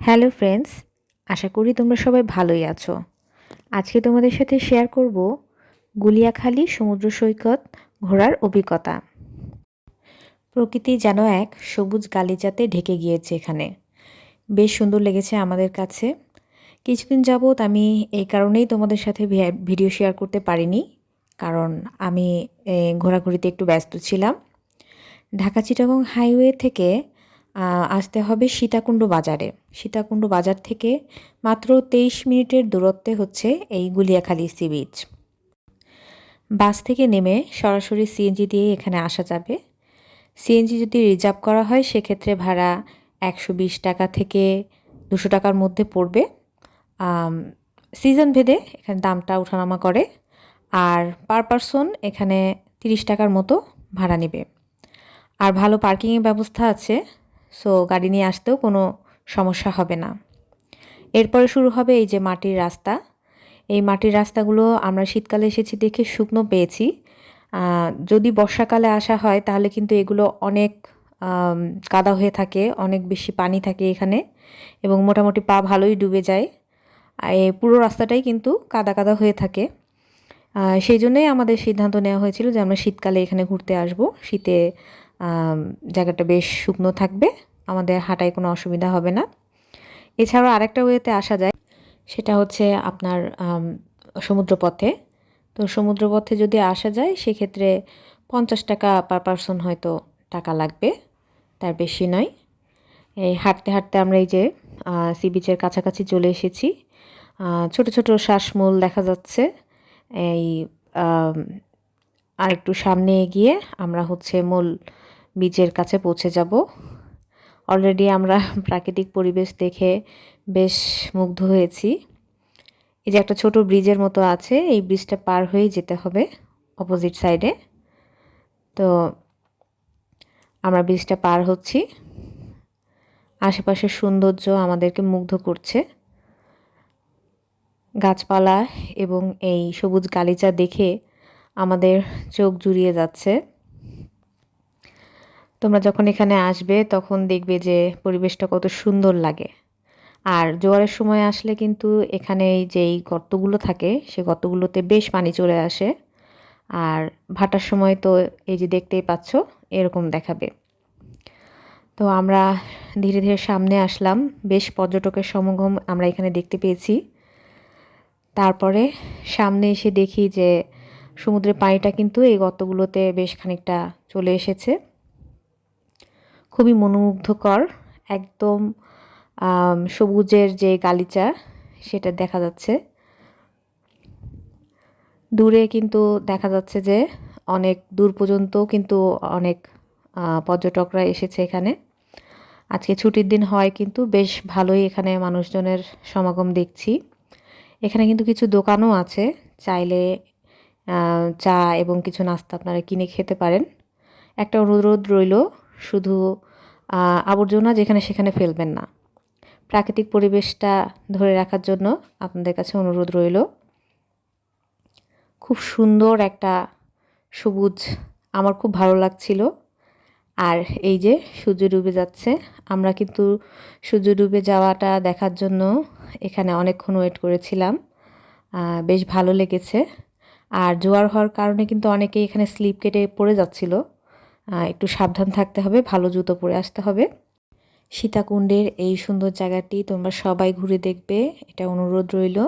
Hello friends, আশা করি তোমরা সবাই ভালোই আছো। আজকে তোমাদের সাথে শেয়ার করব গুলিয়াখালী সমুদ্র সৈকত ঘোরার অভিজ্ঞতা। প্রকৃতি যেন এক সবুজ গালিচাতে ঢেকে গিয়েছে এখানে। বেশ সুন্দর লেগেছে আমাদের কাছে। কিছুদিন যাবৎ আমি এই কারণেই তোমাদের সাথে ভিডিও শেয়ার করতে পারিনি, কারণ আমি ঘোরাঘুরিতে একটু ব্যস্ত ছিলাম। ঢাকা চিটাগং হাইওয়ে থেকে আসতে হবে সীতাকুণ্ড বাজারে। সীতাকুণ্ড বাজার থেকে মাত্র তেইশ মিনিটের দূরত্বে হচ্ছে এই গুলিয়াখালী সি বিচ। বাস থেকে নেমে সরাসরি সিএনজি দিয়ে এখানে আসা যাবে। সিএনজি যদি রিজার্ভ করা হয়, সেক্ষেত্রে ভাড়া একশো বিশ টাকা থেকে দুশো টাকার মধ্যে পড়বে। সিজন ভেদে এখানে দামটা ওঠানামা করে আর পার পারসন এখানে তিরিশ টাকার মতো ভাড়া নেবে। আর ভালো পার্কিংয়ের ব্যবস্থা আছে। সো গাড়ি নিয়ে আসতেও কোনো সমস্যা হবে না। এরপরে শুরু হবে এই যে মাটির রাস্তা। এই মাটির রাস্তাগুলো আমরা শীতকালে এসেছি দেখে শুকনো পেয়েছি। যদি বর্ষাকালে আসা হয় তাহলে কিন্তু এগুলো অনেক কাদা হয়ে থাকে, অনেক বেশি পানি থাকে এখানে এবং মোটামুটি পা ভালোই ডুবে যায়। এই পুরো রাস্তাটাই কিন্তু কাদা কাদা হয়ে থাকে। সেই জন্যই আমাদের সিদ্ধান্ত নেওয়া হয়েছিল যে আমরা শীতকালে এখানে ঘুরতে আসব। শীতে জায়গাটা বেশ শুকনো থাকবে, আমাদের হাঁটায় কোনো অসুবিধা হবে না। এছাড়াও আরেকটা ওয়েতে আসা যায়, সেটা হচ্ছে আপনার সমুদ্রপথে। তো সমুদ্রপথে যদি আসা যায়, সেক্ষেত্রে পঞ্চাশ টাকা পার পারসন হয়তো টাকা লাগবে, তার বেশি নয়। এই হাঁটতে হাঁটতে আমরা এই যে সি বিচের কাছাকাছি চলে এসেছি ছোট ছোট শ্বাসমূল দেখা যাচ্ছে। এই আর একটু সামনে এগিয়ে আমরা হচ্ছে মূল বিচের কাছে পৌঁছে যাব। অলরেডি আমরা প্রাকৃতিক পরিবেশ দেখে বেশ মুগ্ধ হয়েছি। এই যে একটা ছোট ব্রিজের মতো আছে, এই ব্রিজটা পার হয়ে যেতে হবে অপোজিট সাইডে তো আমরা ব্রিজটা পার হচ্ছি। আশেপাশের সৌন্দর্য আমাদেরকে মুগ্ধ করছে। গাছপালা এবং এই সবুজ গালিচা দেখে আমাদের চোখ জুড়িয়ে যাচ্ছে। তোমরা যখন এখানে আসবে, তখন দেখবে যে পরিবেশটা কত সুন্দর লাগে। আর জোয়ারের সময় আসলে কিন্তু এখানে যেই গর্তগুলো থাকে, সে গর্তগুলোতে বেশ পানি চলে আসে। আর ভাটার সময় তো এই যে দেখতেই পাচ্ছ, এরকম দেখাবে। তো আমরা ধীরে ধীরে সামনে আসলাম, বেশ পর্যটকের সমাগম আমরা এখানে দেখতে পেয়েছি। তারপরে সামনে এসে দেখি যে সমুদ্রের পানিটা কিন্তু এই গর্তগুলোতে বেশ খানিকটা চলে এসেছে। খুবই মনোমুগ্ধকর, একদম সবুজের যে গালিচা সেটা দেখা যাচ্ছে। দূরে কিন্তু দেখা যাচ্ছে যে অনেক দূর পর্যন্ত কিন্তু অনেক পর্যটকরা এসেছে এখানে। আজকে ছুটির দিন হয় কিন্তু বেশ ভালোই এখানে মানুষজনের সমাগম দেখছি। এখানে কিন্তু কিছু দোকানও আছে, চাইলে চা এবং কিছু নাস্তা আপনারা কিনে খেতে পারেন। একটা অনুরোধ রইল, শুধু আবর্জনা যেখানে সেখানে ফেলবেন না। প্রাকৃতিক পরিবেশটা ধরে রাখার জন্য আপনাদের কাছে অনুরোধ রইল। খুব সুন্দর একটা সবুজ, আমার খুব ভালো লাগছিল। আর এই যে সূর্য ডুবে যাচ্ছে, আমরা কিন্তু সূর্য ডুবে যাওয়াটা দেখার জন্য এখানে অনেকক্ষণ ওয়েট করেছিলাম। বেশ ভালো লেগেছে। আর জোয়ার হওয়ার কারণে কিন্তু অনেকেই এখানে স্লিপ কেটে পড়ে যাচ্ছিল। একটু সাবধান থাকতে হবে, ভালো জুতো পরে আসতে হবে। সীতাকুণ্ডের এই সুন্দর জায়গাটি তোমরা সবাই ঘুরে দেখবে, এটা অনুরোধ রইল।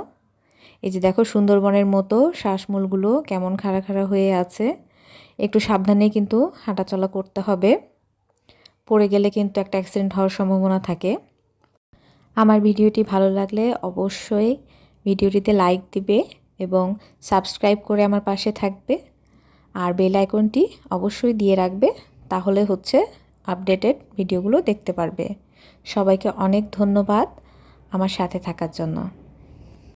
এই যে দেখো সুন্দরবনের মতো শ্বাসমূলগুলো কেমন খাড়া খাড়া হয়ে আছে, একটু সাবধানে কিন্তু হাঁটাচলা করতে হবে। পড়ে গেলে কিন্তু একটা অ্যাক্সিডেন্ট হওয়ার সম্ভাবনা থাকে। আমার ভিডিওটি ভালো লাগলে অবশ্যই ভিডিওটিতে লাইক দিবে এবং সাবস্ক্রাইব করে আমার পাশে থাকবে। আর বেল আইকনটি অবশ্যই দিয়ে রাখবে, তাহলে হচ্ছে আপডেটেড ভিডিওগুলো দেখতে পারবে। সবাইকে অনেক ধন্যবাদ আমার সাথে থাকার জন্য।